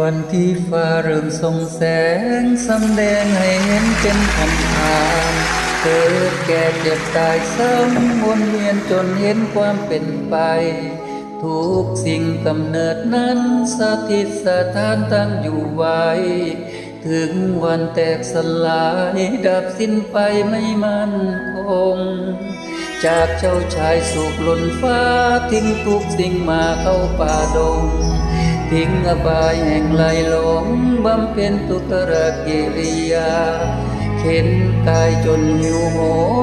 วันที่ฟ้าเริ่มส่งแสงสำแดงให้เห็นเป็นพันทางเกิดแก่เจ็บตายซ้ำวนเวียนจนเห็นความเป็นไป ทุกสิ่งกำเนิดนั้นสถิตสถานตั้งอยู่ไว้ ถึงวันแตกสลายดับสิ้นไปไม่มั่นคง จากเจ้าชายสุขล้นฟ้าทิ้งทุกสิ่งมาเข้าป่าดง ทิ้งอบายแห่งไหลหลงบำเพ็ญทุกรกิริยา เข็นกายจนหิวโห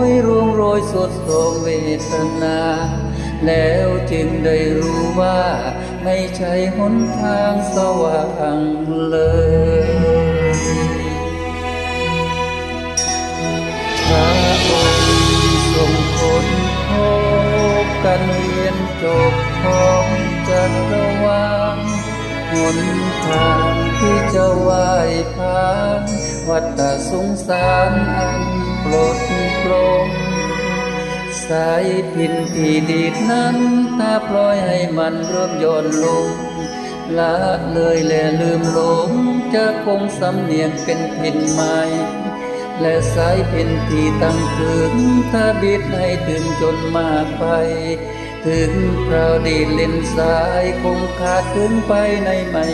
ยร่วงโรยสดโทมเวทนา แล้วจึงได้รู้ว่าไม่ใช่หนทางสว่างเลยพระองค์ทรงค้นพบกันเวียนจบของจักรวาล หนทางที่จะไหวพาน วัฏสงสารอันปลดปลงสายพินที่ดีดนั้นถ้าปล่อยให้มันเริ่มย่อนลงละเลยและลืมหลงจะคงสำเนียงเป็นพินใหม่และสายพินที่ตั้งถึงถ้าบิดให้ถึงจนมากไป ถึงคราวดีเล่นสายคงขาดถึงไปในไม่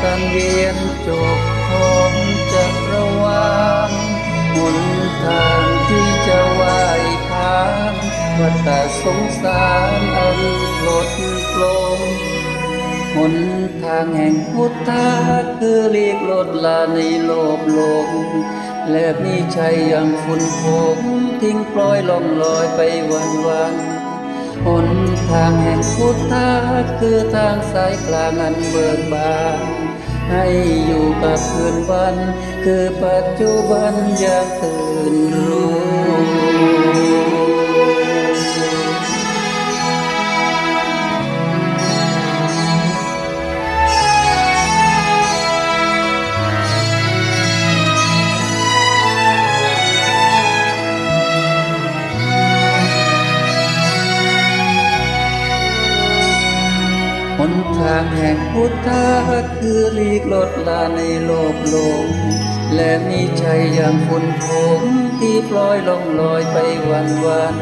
บการเวียนจบของจักรวาลหนทางที่จะไหวทางวัฏสงสารอันลดลงหนทางแห่งพุทธะคือเรียกลดลาในโลกลกและมีชัยอย่างฝุ่นผงทิ้งปล่อยล่องลอยไปวันวันหนทางแห่งพุทธะคือทางสายกลางอันเบิกบาน ให้อยู่กับคืนวัน คือปัจจุบันอย่างตื่นรู้างแห่งพุทธะคือหลีกลดลาในโลกลง และมีชัยอย่างฝุ่นผงที่ปล่อยล่องลอยไปวันวัน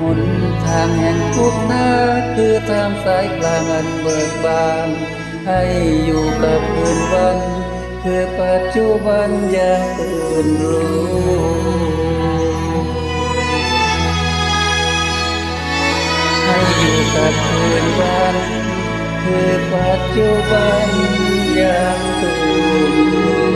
หนทางแห่งพุทธะคือทางสายกลางอันเบิกบาน ให้อยู่กับคืนวัน คือปัจจุบันอย่างตื่นรู้ให้อยู่กับคืนวัน คือปัจจุบันอย่างตื่น